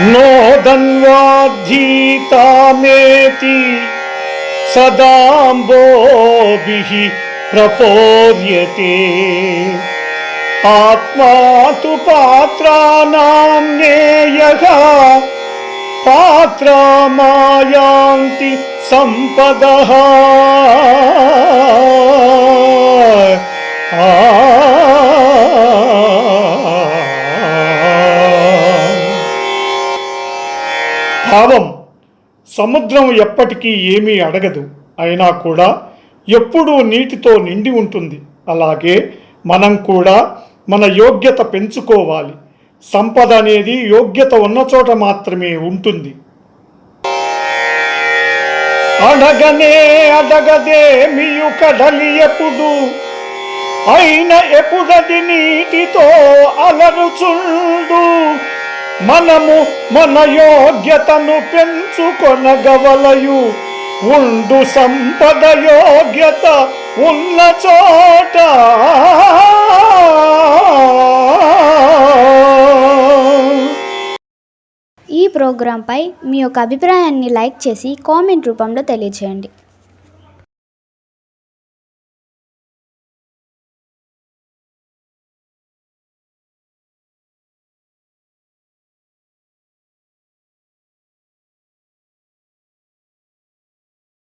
नोदन्वाद्धीतामेति सदाम्बोभिः प्रपोर्यते। आत्मा तु पात्राणां नेयः पात्रामायान्ति सम्पदः। ఆ భావం సముద్రం ఎప్పటికీ ఏమీ అడగదు. అయినా కూడా ఎప్పుడూ నీటితో నిండి ఉంటుంది. అలాగే మనం కూడా మన యోగ్యత పెంచుకోవాలి. సంపద అనేది యోగ్యత ఉన్న చోట మాత్రమే ఉంటుంది. అడగనే అడగదేమియు కడలి ఎప్పుడు? అయిన ఎప్పుడది నీటితో అలరుచుండు? మనము మన యోగ్యతను పెంచుకొనగవలయు. ఉండు సంపద యోగ్యత ఉన్న చోట. ఈ ప్రోగ్రాంపై మీ యొక్క అభిప్రాయాన్ని లైక్ చేసి కామెంట్ రూపంలో తెలియచేయండి.